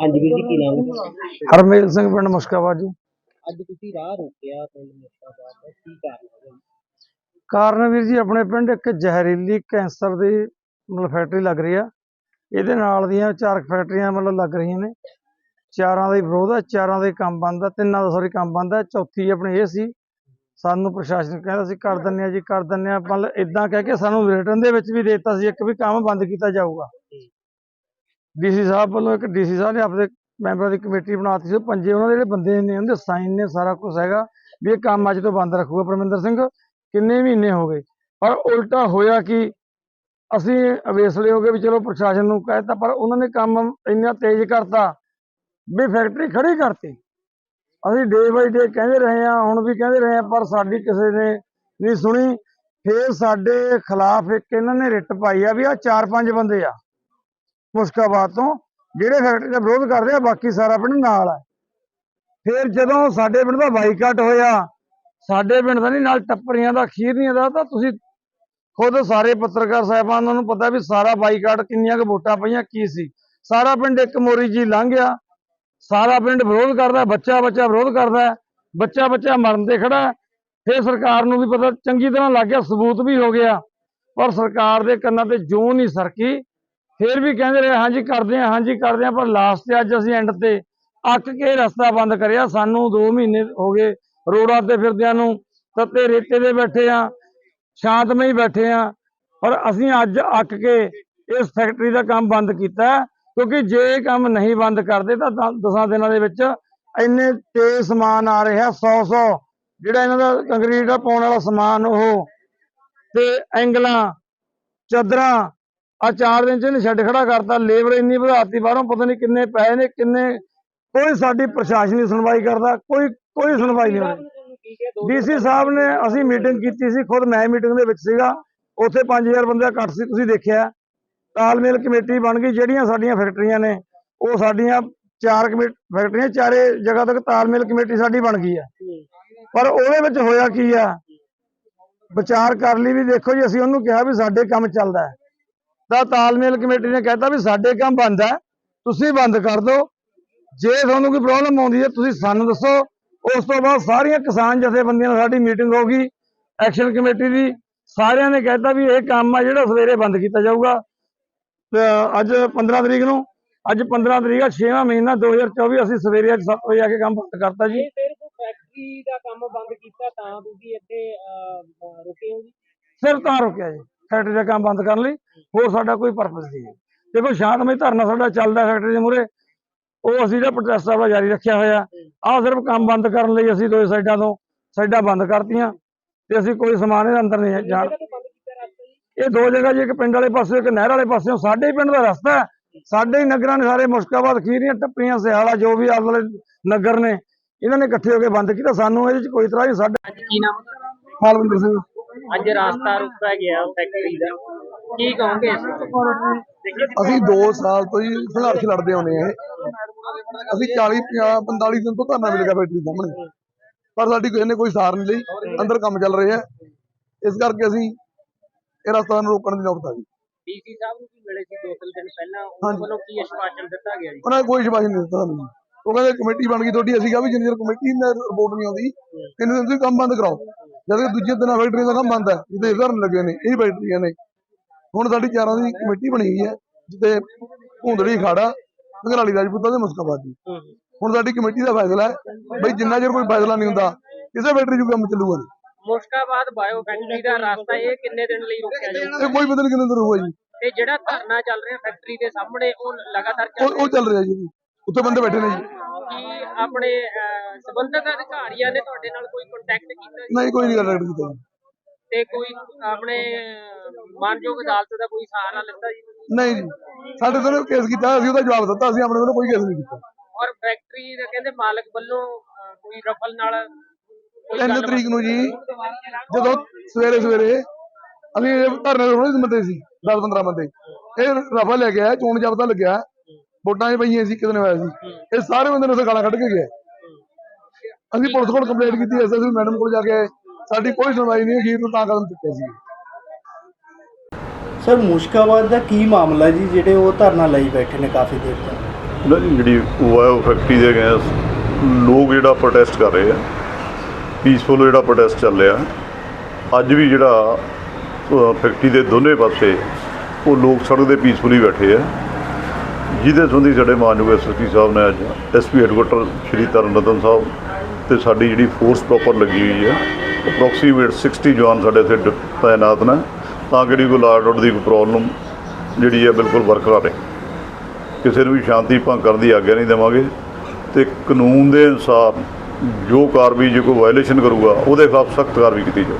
ਹਾਂਜੀ ਵੀਰ ਜੀ ਕੀ ਨਾਮ ਹੈ? ਹਰਮੇਲ ਸਿੰਘ ਪਿੰਡ ਮੁਸ਼ਕਾਬਾਦ ਜੀ। ਅੱਜ ਤੁਸੀਂ ਰਾਹ ਰੋਕਿਆ ਪਿੰਡ ਮੁਸਤਾਬਾਦ ਦਾ ਕੀ ਕਾਰਨ ਹੈ ਕਾਰਨ ਵੀਰ ਜੀ ਆਪਣੇ ਪਿੰਡ ਇੱਕ ਜ਼ਹਿਰੀਲੀ ਕੈਂਸਰ ਦੀ ਮਤਲਬ ਫੈਕਟਰੀ ਲੱਗ ਰਹੀ ਆ। ਇਹਦੇ ਨਾਲ ਦੀਆਂ ਚਾਰ ਕੁ ਫੈਕਟਰੀਆਂ ਮਤਲਬ ਲੱਗ ਰਹੀਆਂ ਨੇ। ਚਾਰਾਂ ਦਾ ਹੀ ਵਿਰੋਧ ਆ ਚਾਰਾਂ ਦੇ ਕੰਮ ਬੰਦ ਆ ਤਿੰਨਾਂ ਦਾ ਸੌਰੀ ਕੰਮ ਬੰਦ ਆ। ਚੌਥੀ ਆਪਣੀ ਇਹ ਸੀ ਸਾਨੂੰ ਪ੍ਰਸ਼ਾਸਨ ਕਹਿੰਦਾ ਸੀ ਕਰ ਦਿੰਨੇ ਆ ਜੀ ਕਰ ਦਿੰਨੇ ਆ। ਮਤਲਬ ਇਦਾਂ ਕਹਿ ਕੇ ਸਾਨੂੰ ਰਿਟਰਨ ਦੇ ਵਿੱਚ ਵੀ ਦੇ ਦਿੱਤਾ ਸੀ ਇੱਕ ਵੀ ਕੰਮ ਬੰਦ ਕੀਤਾ ਜਾਊਗਾ। ਡੀਸੀ ਸਾਹਿਬ ਵੱਲੋਂ ਇੱਕ ਡੀਸੀ ਸਾਹਿਬ ਨੇ ਆਪਣੇ ਮੈਂਬਰਾਂ ਦੀ ਕਮੇਟੀ ਬਣਾਤੀ ਸੀ, ਉਹ ਪੰਜੇ ਉਹਨਾਂ ਦੇ ਜਿਹੜੇ ਬੰਦੇ ਨੇ, ਉਹਦੇ ਸਾਈਨ ਨੇ ਸਾਰਾ ਕੁਝ ਹੈਗਾ ਵੀ ਇਹ ਕੰਮ ਅੱਜ ਤੋਂ ਬੰਦ ਰੱਖੂਗਾ ਪਰਮਿੰਦਰ ਸਿੰਘ, ਕਿੰਨੇ ਮਹੀਨੇ ਹੋ ਗਏ। ਪਰ ਉਲਟਾ ਹੋਇਆ ਕਿ ਅਸੀਂ ਅਵੇਸਲੇ ਹੋ ਗਏ ਵੀ ਚਲੋ ਪ੍ਰਸ਼ਾਸਨ ਨੂੰ ਕਹਿਤਾ ਪਰ ਉਹਨਾਂ ਨੇ ਕੰਮ ਇੰਨਾ ਤੇਜ਼ ਕਰਤਾ ਵੀ ਫੈਕਟਰੀ ਖੜੀ ਕਰਤੀ। ਅਸੀਂ ਡੇ ਬਾਈ ਡੇ ਕਹਿੰਦੇ ਰਹੇ ਆ ਹੁਣ ਵੀ ਕਹਿੰਦੇ ਰਹੇ ਆ ਪਰ ਸਾਡੀ ਕਿਸੇ ਨੇ ਨਹੀਂ ਸੁਣੀ। ਫੇਰ ਸਾਡੇ ਖਿਲਾਫ ਇੱਕ ਇਹਨਾਂ ਨੇ ਰਿਟ ਪਾਈ ਆ ਵੀ ਆ ਚਾਰ ਪੰਜ ਬੰਦੇ ਆ। ਮੁਸ਼ਕਾਬਾਦ ਤੋਂ ਜਿਹੜੇ ਫੈਕਟਰੀ ਦਾ ਵਿਰੋਧ ਕਰਦੇ ਆ ਬਾਕੀ ਸਾਰਾ ਪਿੰਡ ਨਾਲ ਆ। ਫਿਰ ਜਦੋਂ ਸਾਡੇ ਪਿੰਡ ਦਾ ਬਾਈਕਾਟ ਹੋਇਆ, ਸਾਡੇ ਪਿੰਡ ਦਾ ਨਹੀਂ ਨਾਲ ਟੱਪਰੀਆਂ ਦਾ, ਖੀਰਨੀਆਂ ਦਾ, ਤਾਂ ਤੁਸੀਂ ਖੁਦ ਸਾਰੇ ਪੱਤਰਕਾਰ ਸਾਹਿਬਾਨਾਂ ਨੂੰ ਪਤਾ ਵੀ ਸਾਰਾ ਬਾਈਕਾਟ ਕਿੰਨੀਆਂ ਕੁ ਵੋਟਾਂ ਪਈਆਂ, ਕੀ ਸੀ। ਸਾਰਾ ਪਿੰਡ ਇੱਕ ਮੋਰੀ ਜੀ ਲੰਘ ਗਿਆ ਸਾਰਾ ਪਿੰਡ ਵਿਰੋਧ ਕਰਦਾ ਬੱਚਾ ਬੱਚਾ ਵਿਰੋਧ ਕਰਦਾ ਬੱਚਾ ਬੱਚਾ ਮਰਨ ਤੇ ਖੜਾ। ਹੈ। ਫਿਰ ਸਰਕਾਰ ਨੂੰ ਵੀ ਪਤਾ, ਚੰਗੀ ਤਰ੍ਹਾਂ ਲੱਗ ਗਿਆ, ਸਬੂਤ ਵੀ ਹੋ ਗਿਆ। ਪਰ ਸਰਕਾਰ ਦੇ ਕੰਨਾਂ ਤੇ ਜੂੰ ਨਹੀਂ ਸਰਕੀ। ਫਿਰ ਵੀ ਕਹਿੰਦੇ ਰਹੇ, ਹਾਂਜੀ ਕਰਦੇ ਆ ਹਾਂਜੀ ਕਰਦੇ ਆ ਪਰ ਲਾਸਟ ਤੇ ਅੱਜ ਅਸੀਂ ਐਂਡ ਤੇ ਅੱਕ ਕੇ ਰਸਤਾ ਬੰਦ ਕਰਿਆ। ਸਾਨੂੰ 2 ਮਹੀਨੇ ਹੋ ਗਏ ਰੋਡਾਂ ਤੇ ਫਿਰਦਿਆਂ ਨੂੰ, ਤੱਤੇ ਰੇਤੇ ਦੇ ਬੈਠੇ ਆ ਸ਼ਾਂਤਮਈ ਬੈਠੇ ਆ ਪਰ ਅਸੀਂ ਅੱਜ ਅੱਕ ਕੇ ਇਸ ਫੈਕਟਰੀ ਦਾ ਕੰਮ ਬੰਦ ਕੀਤਾ ਕਿਉਂਕਿ ਜੇ ਇਹ ਕੰਮ ਨਹੀਂ ਬੰਦ ਕਰਦੇ ਤਾਂ ਦ- ਦਸਾਂ ਦਿਨਾਂ ਦੇ ਵਿੱਚ ਇੰਨੇ ਤੇਜ਼ ਸਮਾਨ ਆ ਰਿਹਾ 100 100 ਜਿਹੜਾ ਇਹਨਾਂ ਦਾ ਕੰਕਰੀਟ ਦਾ ਪਾਉਣ ਵਾਲਾ ਸਮਾਨ ਉਹ ਤੇ ਐਂਗਲਾਂ, ਚਾਦਰਾਂ ਆ ਚਾਰ ਦਿਨ ਚ ਇਹਨੇ ਛੱਡ ਖੜਾ ਕਰਤਾ ਲੇਬਰ ਇੰਨੀ ਵਧਾਤੀ, ਬਾਹਰੋਂ ਪਤਾ ਨਹੀਂ ਕਿੰਨੇ ਪੈਸੇ ਨੇ, ਕਿੰਨੇ, ਕੋਈ ਸਾਡੀ ਪ੍ਰਸ਼ਾਸਨੀ ਸੁਣਵਾਈ ਕਰਦਾ, ਕੋਈ ਕੋਈ ਸੁਣਵਾਈ ਨਹੀਂ ਹੋ ਡੀਸੀ ਸਾਹਿਬ ਨੇ ਅਸੀਂ ਮੀਟਿੰਗ ਕੀਤੀ ਸੀ, ਖੁਦ ਮੈਂ ਮੀਟਿੰਗ ਦੇ ਵਿੱਚ ਸੀਗਾ, ਉੱਥੇ 5000 ਬੰਦਾ ਘੱਟ ਸੀ, ਤੁਸੀਂ ਦੇਖਿਆ। ਤਾਲਮੇਲ ਕਮੇਟੀ ਬਣ ਗਈ, ਜਿਹੜੀਆਂ ਸਾਡੀਆਂ ਫੈਕਟਰੀਆਂ ਨੇ, ਉਹ ਸਾਡੀਆਂ ਚਾਰ ਕਮੇ ਫੈਕਟਰੀਆਂ ਚਾਰੇ ਜਗ੍ਹਾ ਤੱਕ ਤਾਲਮੇਲ ਕਮੇਟੀ ਸਾਡੀ ਬਣ ਗਈ ਹੈ ਪਰ ਉਹਦੇ ਵਿੱਚ ਹੋਇਆ ਕੀ ਆ? ਵਿਚਾਰ ਕਰ ਲਈ ਵੀ ਦੇਖੋ ਜੀ, ਅਸੀਂ ਉਹਨੂੰ ਕਿਹਾ ਵੀ ਸਾਡੇ ਕੰਮ ਚੱਲਦਾ ਹੈ। ਤਾਂ ਤਾਲਮੇਲ ਕਮੇਟੀ ਨੇ ਕਹਿਤਾ ਵੀ ਸਾਡੇ ਕੰਮ ਬੰਦ ਹੈ ਤੁਸੀਂ ਬੰਦ ਕਰ ਦਿਓ। ਜੇ ਤੁਹਾਨੂੰ ਕੋਈ ਪ੍ਰੋਬਲਮ ਆਉਂਦੀ ਹੈ ਤੁਸੀਂ ਸਾਨੂੰ ਦੱਸੋ। ਉਸ ਤੋਂ ਬਾਅਦ ਸਾਰੀਆਂ ਕਿਸਾਨ ਜਥੇਬੰਦੀਆਂ ਨਾਲ ਸਾਡੀ ਮੀਟਿੰਗ ਹੋ ਗਈ ਐਕਸ਼ਨ ਕਮੇਟੀ ਦੀ। ਸਾਰਿਆਂ ਨੇ ਕਹਿਤਾ ਵੀ ਇਹ ਕੰਮ ਆ ਜਿਹੜਾ ਸਵੇਰੇ ਬੰਦ ਕੀਤਾ ਜਾਊਗਾ। ਅੱਜ 15 ਤਰੀਕ ਨੂੰ ਅੱਜ 15 ਤਰੀਕ ਆ 6ਵਾਂ ਮਹੀਨਾ 2024 ਅਸੀਂ ਸਵੇਰੇ ਅੱਜ 7 ਵਜੇ ਆ ਕੇ ਕੰਮ ਬੰਦ ਕਰਤਾ ਜੀ। ਇਹ ਸਿਰਫ ਫੈਕਟਰੀ ਦਾ ਕੰਮ ਬੰਦ ਕੀਤਾ ਤਾਂ ਤੁਸੀਂ ਇੱਥੇ ਅਹ, ਅਹ, ਰੁਕੇ ਹੋ ਜੀ? ਸਿਰ ਤਾਂ ਰੁਕਿਆ ਜੀ ਫੈਕਟਰੀ ਦਾ ਕੰਮ ਬੰਦ ਕਰਨ ਲਈ। ਹੋਰ ਸਾਡਾ ਕੋਈ ਪਰਪਸ ਨਹੀਂ ਹੈ। ਦੇਖੋ ਸ਼ਾਂਤਮਈ ਧਰਨਾ ਸਾਡਾ ਚੱਲਦਾ ਫੈਕਟਰੀ ਦੇ ਮੂਹਰੇ। ਉਹ ਅਸੀਂ ਜਿਹੜਾ ਪ੍ਰੋਟੈਸਟ ਆਪਣਾ ਜਾਰੀ ਰੱਖਿਆ ਹੋਇਆ। ਆਹ ਸਿਰਫ ਕੰਮ ਬੰਦ ਕਰਨ ਲਈ ਅਸੀਂ ਦੋਏ ਸਾਈਡਾਂ ਤੋਂ ਸਾਈਡਾਂ ਬੰਦ ਕਰਤੀਆਂ ਤੇ ਅਸੀਂ ਕੋਈ ਸਮਾਨ ਇਹਦੇ ਅੰਦਰ ਨਹੀਂ ਜਾਣ ਇਹ ਦੋ ਜਗ੍ਹਾ ਜੀ ਇੱਕ ਪਿੰਡ ਵਾਲੇ ਪਾਸੇ ਇੱਕ ਨਹਿਰ ਵਾਲੇ ਪਾਸਿਓਂ ਸਾਡੇ ਹੀ ਪਿੰਡ ਦਾ ਰਸਤਾ ਹੈ। ਸਾਡੇ ਹੀ ਨਗਰਾਂ ਨੇ ਸਾਰੇ ਮੁਸ਼ਕਾਬਾਦ ਖੀਰੀਆਂ ਟੱਪਰੀਆਂ ਸਿਆਲਾ ਜੋ ਵੀ ਆਲੇ ਨਗਰ ਨੇ ਇਹਨਾਂ ਨੇ ਇਕੱਠੇ ਹੋ ਕੇ ਬੰਦ ਕੀਤਾ। ਸਾਨੂੰ ਇਹਦੇ ਚ ਕੋਈ ਤਰ੍ਹਾਂ ਨਹੀਂ ਸਾਡੇ ਕੀ ਨਾਮ ਹੈ ਹਾਲਵਿੰਦਰ ਸਿੰਘ। ਅੱਜ ਰਾਸਤਾ ਰੁਕਿਆ ਗਿਆ ਫੈਕਟਰੀ ਦਾ। ਕੀ ਕਹੋਗੇ? ਅਸੀਂ 2 ਸਾਲ ਤੋਂ ਹੀ ਸੰਘਰਸ਼ ਲੜਦੇ ਆਉਂਦੇ ਆ ਅਸੀਂ 40 50 45 ਦਿਨ ਤੋਂ ਧਰਨਾ ਵੀ ਲੱਗਾ ਫੈਕਟਰੀ ਸਾਹਮਣੇ। ਪਰ ਸਾਡੀ ਕਿਸੇ ਨੇ ਕੋਈ ਸਾਰ ਨਹੀਂ ਲਈ। ਅੰਦਰ ਕੰਮ ਚੱਲ ਰਿਹਾ ਇਸ ਕਰਕੇ ਅਸੀਂ ਇਹ ਰਸਤਾ ਨੂੰ ਰੋਕਣ ਦੀ ਨੌਬਤ ਆ ਗਈ। ਡੀਸੀ ਸਾਹਿਬ ਨੂੰ ਵੀ ਮਿਲੇ ਸੀ ਦੋ ਤਿੰਨ ਦਿਨ ਪਹਿਲਾਂ। ਉਹਨਾਂ ਹਾਂਜੀ। ਵੱਲੋਂ ਕੀ ਆਸ਼ਵਾਸਨ ਦਿੱਤਾ ਗਿਆ ਜੀ? ਉਹਨਾਂ ਨੇ ਕੋਈ ਸ਼ਿਕਾਇਤ ਨਹੀਂ ਦਿੱਤਾ ਸਾਨੂੰ। ਉਹ ਕਹਿੰਦੇ ਕਮੇਟੀ ਬਣ ਗਈ ਤੁਹਾਡੀ। ਅਸੀਂ ਕਿਹਾ ਵੀ ਜਿੰਨੀ ਦੇਰ ਕਮੇਟੀ ਦੀ ਰਿਪੋਰਟ ਨਹੀਂ ਆਉਂਦੀ ਤਿੰਨ ਦਿਨ ਤੁਸੀਂ ਕੰਮ ਬੰਦ ਕਰਾਓ। ਜਦ ਕਿ ਦੂਜੇ ਦਿਨ ਫੈਕਟਰੀ ਦਾ ਕੰਮ ਬੰਦ ਹੈ। ਜਿੱਦੇ ਧਰਨ ਲੱਗੇ ਨੇ ਇਹ ਫੈਕਟਰੀਆਂ ਨੇ। ਹੁਣ ਸਾਡੀ ਚਾਰਾਂ ਦੀ ਕਮੇਟੀ ਬਣੀ ਹੋਈ ਹੈ ਜਿੱਤੇ ਭੁੰਦੜੀ ਖਾੜਾ ਘਰਾਲੀ ਰਾਜਪੂਤਾਂ ਦੇ ਮੁਸਕਾਬਾਦ ਹੁਣ ਸਾਡੀ ਕਮੇਟੀ ਦਾ ਫੈਸਲਾ ਹੈ ਬਈ ਜਿੰਨਾ ਚਿਰ ਕੋਈ ਫੈਸਲਾ ਨਹੀਂ ਹੁੰਦਾ ਕਿਸੇ ਫੈਕਟਰੀ 'ਚ ਕੰਮ ਚੱਲੂਗਾ ਨਹੀਂ। ਮੁਸ਼ਕਾਬਾਦ ਬਾਇਓ ਫੈਕਟਰੀ ਦਾ ਰਾਸਤਾ ਇਹ ਕਿੰਨੇ ਦਿਨ ਲਈ ਰੁਕਿਆ ਜਾਊਗਾ ਇਹ ਕੋਈ ਪਤਾ ਨਹੀਂ ਕਿੰਨੇ ਦਿਨ ਹੋਊਗਾ ਜੀ। ਤੇ ਜਿਹੜਾ ਧਰਨਾ ਚੱਲ ਰਿਹਾ ਫੈਕਟਰੀ ਦੇ ਸਾਹਮਣੇ ਉਹ ਲਗਾਤਾਰ ਚੱਲ ਉਹ ਚੱਲ ਰਿਹਾ ਜੀ ਉੱਥੇ ਬੰਦੇ ਬੈਠੇ ਨੇ ਜੀ। ਕੀ ਆਪਣੇ ਸੰਬੰਧਿਤ ਅਧਿਕਾਰੀਆਂ ਨੇ ਤੁਹਾਡੇ ਨਾਲ ਕੋਈ ਕੰਟੈਕਟ ਕੀਤਾ? ਨਹੀਂ ਕੋਈ ਨਹੀਂ ਗੱਲ ਕੀਤਾ ਤੇ ਕੋਈ ਆਪਣੇ ਮਾਨਯੋਗ ਅਦਾਲਤ ਦਾ ਕੋਈ ਸਹਾਰਾ ਲਿੱਤਾ ਜੀ? ਨਹੀਂ ਜੀ। ਸਾਡੇ ਤੋਂ ਕੇਸ ਕੀਤਾ ਅਸੀਂ ਉਹਦਾ ਜਵਾਬ ਦਿੱਤਾ ਅਸੀਂ ਆਪਣੇ ਵੱਲੋਂ ਕੋਈ ਕੇਸ ਨਹੀਂ ਕੀਤਾ। ਔਰ ਫੈਕਟਰੀ ਦੇ ਕਹਿੰਦੇ ਮਾਲਕ ਵੱਲੋਂ ਅਹ, ਕੋਈ ਰਫਲ ਨਾਲ ਕੋਈ ਗੱਲਬਾਤ- ਤਰੀਕ ਨੂੰ ਜੀ ਜਦੋਂ ਸਵੇਰੇ ਸਵੇਰੇ ਅਸੀਂ ਇਹ ਧਰਨੇ ਥੋੜੇ ਜਿਹੇ ਬੰਦੇ ਸੀ 10 15 ਬੰਦੇ। ਇਹ ਰਫਾ ਲੈ ਕੇ ਆਇਆ ਚੋਣ ਜਾਬਤਾ ਲੱਗਿਆ ਵੋਟਾਂ 'ਚ ਪਈਆਂ ਸੀ ਕਿਤੇ ਨੇ ਹੋਇਆ ਸੀ। ਇਹ ਸਾਰੇ ਬੰਦੇ ਨੇ ਗਾਲਾਂ ਕੱਢ ਕੇ ਗਏ। ਅਸੀਂ ਪੁਲਿਸ ਕੋਲ ਕੰਪਲੇਂਟ ਕੀਤੀ ਐਸਐਸਪੀ ਮੈਡਮ ਕੋਲ ਜਾ ਕੇ ਆਏ। ਸਾਡੀ ਕੋਈ ਸੁਣਵਾਈ ਨਹੀਂ ਅਖੀਰ ਨੂੰ ਤਾਂ ਕਦਮ ਚੁੱਕਿਆ ਸੀ। ਸਰ, ਮੁਸ਼ਕਾਬਾਦ ਦਾ ਕੀ ਮਾਮਲਾ ਜੀ, ਜਿਹੜੇ ਉਹ ਧਰਨਾ ਲਈ ਬੈਠੇ ਨੇ ਕਾਫੀ ਦੇਰ ਤੋਂ? ਨਾ ਜੀ, ਜਿਹੜੀ ਵਾਇਓ ਫੈਕਟਰੀ ਦੇ ਅਗੇਂਸਟ ਲੋਕ ਜਿਹੜਾ ਪ੍ਰੋਟੈਸਟ ਕਰ ਰਹੇ ਆ ਪੀਸਫੁਲ ਜਿਹੜਾ ਪ੍ਰੋਟੈਸਟ ਚੱਲ ਰਿਹਾ, ਅੱਜ ਵੀ ਜਿਹੜਾ ਫੈਕਟਰੀ ਦੇ ਦੋਨੇ ਪਾਸੇ ਉਹ ਲੋਕ ਸੜਕ ਦੇ ਪੀਸਫੁਲੀ ਬੈਠੇ ਆ। ਜਿਹਦੇ ਸੰਬੰਧੀ ਸਾਡੇ ਮਾਨਯੋਗ ਐਸਐਸਪੀ ਸਾਹਿਬ ਨੇ ਅੱਜ ਐਸਪੀ ਹੈਡਕੁਆਟਰ ਸ਼੍ਰੀ ਤਰਨਤਨ ਸਾਹਿਬ ਤੇ ਸਾਡੀ ਜਿਹੜੀ ਫੋਰਸ ਪ੍ਰੋਪਰ ਲੱਗੀ ਹੋਈ ਹੈ ਅਪਰੋਕਸੀਮੇਟ 60 ਜਵਾਨ ਸਾਡੇ ਇੱਥੇ ਡ- ਤਾਇਨਾਤ ਨੇ। ਤਾਂ ਕਿ ਜਿਹੜੀ ਕੋਈ ਲਾਰਡ ਆਰਡਰ ਦੀ ਕੋਈ ਪ੍ਰੋਬਲਮ ਜਿਹੜੀ ਹੈ ਬਿਲਕੁਲ ਬਰਕਰਾਰ ਰਹੇ ਕਿਸੇ ਨੂੰ ਵੀ ਸ਼ਾਂਤੀ ਭੰਗ ਕਰਨ ਦੀ ਆਗਿਆ ਨਹੀਂ ਦੇਵਾਂਗੇ ਤੇ ਕਾਨੂੰਨ ਦੇ ਅਨੁਸਾਰ ਜੋ ਕਾਰਵਾਈ ਜੇ ਕੋਈ ਵਾਇਲੇਸ਼ਨ ਕਰੂਗਾ, ਉਹਦੇ ਖਿਲਾਫ ਸਖਤ ਕਾਰਵਾਈ ਕੀਤੀ ਜਾਊ।